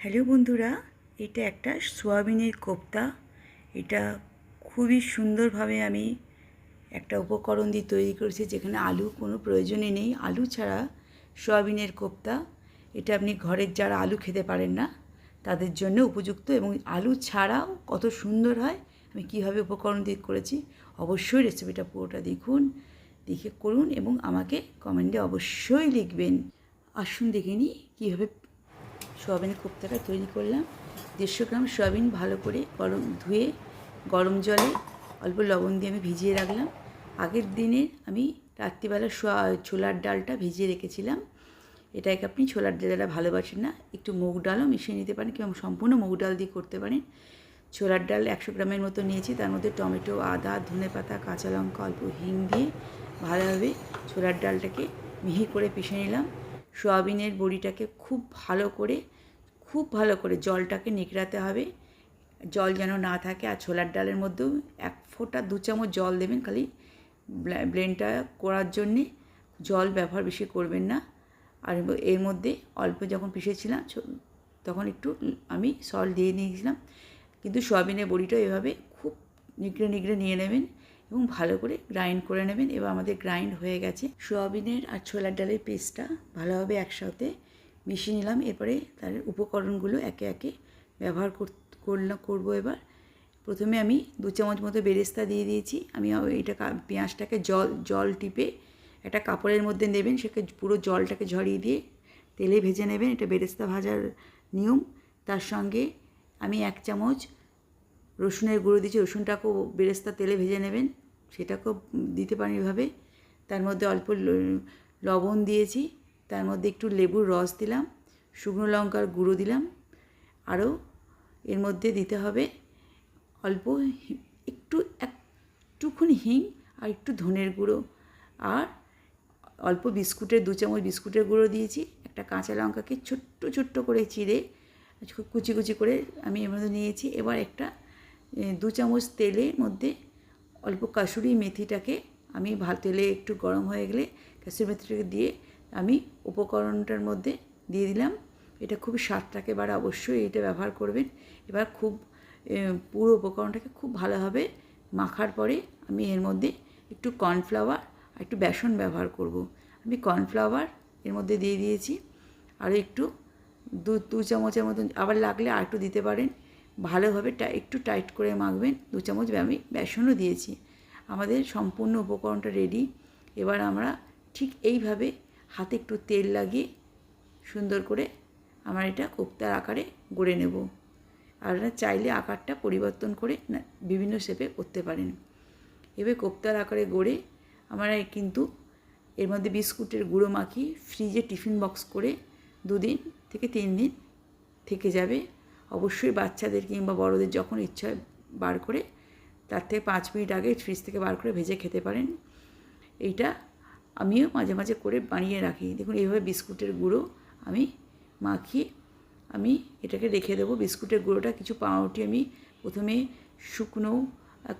Hello বন্ধুরা, এটা একটা সোয়াবিনের কোপ্তা। এটা খুবই সুন্দরভাবে আমি একটা উপকরণ দিয়ে তৈরি করেছি যেখানে আলু কোনো প্রয়োজনই নেই। আলু ছাড়া সোয়াবিনের কোপ্তা, এটা আপনি ঘরের যারা আলু খেতে পারেন না, তাদের জন্য উপযুক্ত এবং আলু ছাড়াও কত সুন্দর হয়। আমি কীভাবে উপকরণ দিয়ে করেছি, অবশ্যই রেসিপিটা পুরোটা দেখুন, দেখে করুন এবং আমাকে কমেন্টে অবশ্যই লিখবেন। আসুন দেখে নিই কীভাবে সোয়াবিনের কোপ্তাটা তৈরি করলাম। দেড়শো গ্রাম সোয়াবিন ভালো করে গরম ধুয়ে, গরম জলে অল্প লবণ দিয়ে আমি ভিজিয়ে রাখলাম। আগের দিনে আমি রাত্রিবেলা সোয়া ছোলার ডালটা ভিজিয়ে রেখেছিলাম। এটাকে আপনি ছোলার ডাল যারা ভালোবাসেন না, একটু মুগ ডালও মিশিয়ে নিতে পারেন কিংবা সম্পূর্ণ মুগ ডাল দিয়ে করতে পারেন। ছোলার ডাল একশো গ্রামের মতো নিয়েছি, তার মধ্যে টমেটো, আদা ধনে পাতা কাঁচা লঙ্কা, অল্প হিং দিয়ে ভালোভাবে ছোলার ডালটাকে মিহি করে পিষে নিলাম। সোয়াবিনের বড়িটাকে খুব ভালো করে খুব ভালো করে জলটাকে নিকড়াতে হবে। জল যেন না থাকে আর ছোলার ডালের মধ্যেও এক ফোঁটা দু চামচ জল দেবেন খালি ব্লেন্ডটা করার জন্যে। জল ব্যবহার বেশি করবেন না। আর এর মধ্যে অল্প যখন পিষেছিলাম তখন একটু আমি সল্ট দিয়ে নিয়েছিলাম। কিন্তু সয়াবিনের বড়িটা এভাবে খুব নিগড়ে নিগড়ে নিয়ে নেবেন এবং ভালো করে গ্রাইন্ড করে নেবেন। এবার আমাদের গ্রাইন্ড হয়ে গেছে। সোয়াবিনের আর ছোলার ডালের পেস্টটা ভালোভাবে একসাথে মিশিয়ে নিলাম, এরপরে তার উপকরণগুলো একে একে ব্যবহার করলাম করব এবার। প্রথমে আমি দু চামচ মতো বেরেস্তা দিয়ে দিয়েছি। আমি এটা পেঁয়াজটাকে জল জল টিপে একটা কাপড়ের মধ্যে নেবেন, সেকে পুরো জলটাকে ঝরিয়ে দিয়ে তেলে ভেজে নেবেন। এটা বেরেস্তা ভাজার নিয়ম। তার সঙ্গে আমি এক চামচ রসুনের গুঁড়ো দিয়েছি। রসুনটাকেও বেরেস্তা তেলে ভেজে নেবেন। সেটাকেও দিতে পারেন এভাবে। তার মধ্যে অল্প লবণ দিয়েছি। তার মধ্যে একটু লেবুর রস দিলাম, শুকনো লঙ্কার গুঁড়ো দিলাম, আরও এর মধ্যে দিতে হবে অল্প একটু, একটুখানি হিং আর একটু ধনের গুঁড়ো আর অল্প বিস্কুটের, দু চামচ বিস্কুটের গুঁড়ো দিয়েছি, একটা কাঁচা লঙ্কাকে ছোট্ট ছোট্ট করে চিড়ে কুচি কুচি করে আমি এর মধ্যে নিয়েছি। এবার একটা দু চামচ তেলের মধ্যে অল্প কাসুরি মেথিটাকে আমি ভাত তেলে একটু গরম হয়ে গেলে কাসুরি মেথিটাকে দিয়ে আমি উপকরণটার মধ্যে দিয়ে দিলাম। এটা খুব স্বাদটাকে এবার অবশ্যই এটা ব্যবহার করবেন। এবার খুব পুরো উপকরণটাকে খুব ভালোভাবে মাখার পরে আমি এর মধ্যে একটু কর্নফ্লাওয়ার আর একটু বেসন ব্যবহার করব। আমি কর্নফ্লাওয়ার এর মধ্যে দিয়ে দিয়েছি। আর একটু দু দু চামচের মতন, আবার লাগলে আর একটু দিতে পারেন। ভালোভাবে টা, একটু টাইট করে মাখবেন। দু চামচ আমি বেসনও দিয়েছি। আমাদের সম্পূর্ণ উপকরণটা রেডি। এবার আমরা ঠিক এইভাবে হাতে একটু তেল লাগিয়ে সুন্দর করে আমার এটা কোপ্তার আকারে গড়ে নেব। আর চাইলে আকারটা পরিবর্তন করে বিভিন্ন শেপে করতে পারেন। এভাবে কোপ্তার আকারে গড়ে আমরা কিন্তু এর মধ্যে বিস্কুটের গুঁড়ো মাখিয়ে ফ্রিজে টিফিন বক্স করে দুদিন থেকে তিন দিন থেকে যাবে। অবশ্যই বাচ্চাদের কিংবা বড়দের যখন ইচ্ছা বার করে, তার থেকে পাঁচ মিনিট আগে ফ্রিজ থেকে বার করে ভেজে খেতে পারেন। এইটা আমিও মাঝে মাঝে করে বানিয়ে রাখি। দেখুন, এইভাবে বিস্কুটের গুঁড়ো আমি মাখিয়ে আমি এটাকে রেখে দেবো। বিস্কুটের গুঁড়োটা কিছু পাউরুটি আমি প্রথমে শুকনো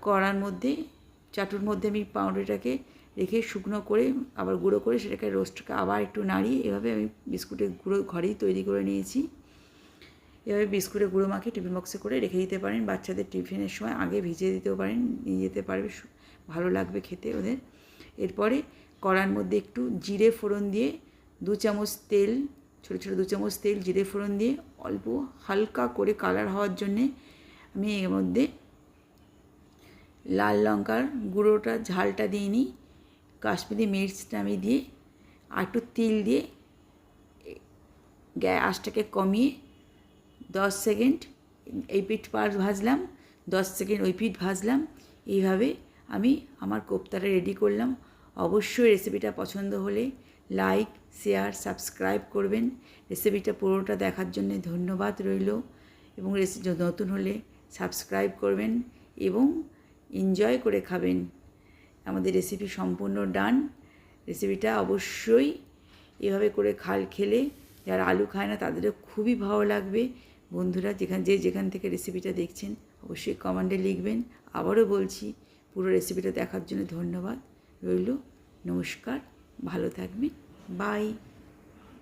কড়ার মধ্যে, চাটুর মধ্যে আমি পাউরুটিটাকে রেখে শুকনো করে, আবার গুঁড়ো করে সেটাকে রোস্টকে আবার একটু নাড়িয়ে এভাবে আমি বিস্কুটের গুঁড়ো ঘরেই তৈরি করে নিয়েছি। এভাবে বিস্কুটের গুঁড়ো মাখিয়ে টিফিন বক্সে করে রেখে দিতে পারেন। বাচ্চাদের টিফিনের সময় আগে ভিজিয়ে দিতেও পারেন, নিয়ে যেতে পারবে ভালো লাগবে খেতে ওদের। এরপরে কড়ার মধ্যে একটু জিরে ফোড়ন দিয়ে দু চামচ তেল, ছোটো ছোটো দু চামচ তেল, জিরে ফোড়ন দিয়ে অল্প হালকা করে কালার হওয়ার জন্যে আমি এর মধ্যে লাল লঙ্কার গুঁড়োটা, ঝালটা দিয়ে নিই। কাশ্মীরি মির্চটা আমি দিয়ে আর একটু তিল দিয়ে আঁচটাকে কমিয়ে দশ সেকেন্ড এই পিঠ পার ভাজলাম, দশ সেকেন্ড ওই পিঠ ভাজলাম। এইভাবে আমি আমার কোপ্তাটা রেডি করলাম। অবশ্যই রেসিপিটা পছন্দ হলে লাইক শেয়ার সাবস্ক্রাইব করবেন। রেসিপিটা পুরোটা দেখার জন্য ধন্যবাদ রইল। এবং রেসিপি নতুন হলে সাবস্ক্রাইব করবেন এবং এনজয় করে খাবেন। আমাদের রেসিপি সম্পূর্ণ ডান রেসিপিটা অবশ্যই এভাবে করে খাল খেলে যারা আলু খায় না, তাদেরও খুবই ভালো লাগবে। বন্ধুরা, যেখান যে যেখান থেকে রেসিপিটা দেখছেন, অবশ্যই কমেন্টে লিখবেন। আবারও বলছি, পুরো রেসিপিটা দেখার জন্য ধন্যবাদ। রইল। নমস্কার ভালো থাকবেন। বাই।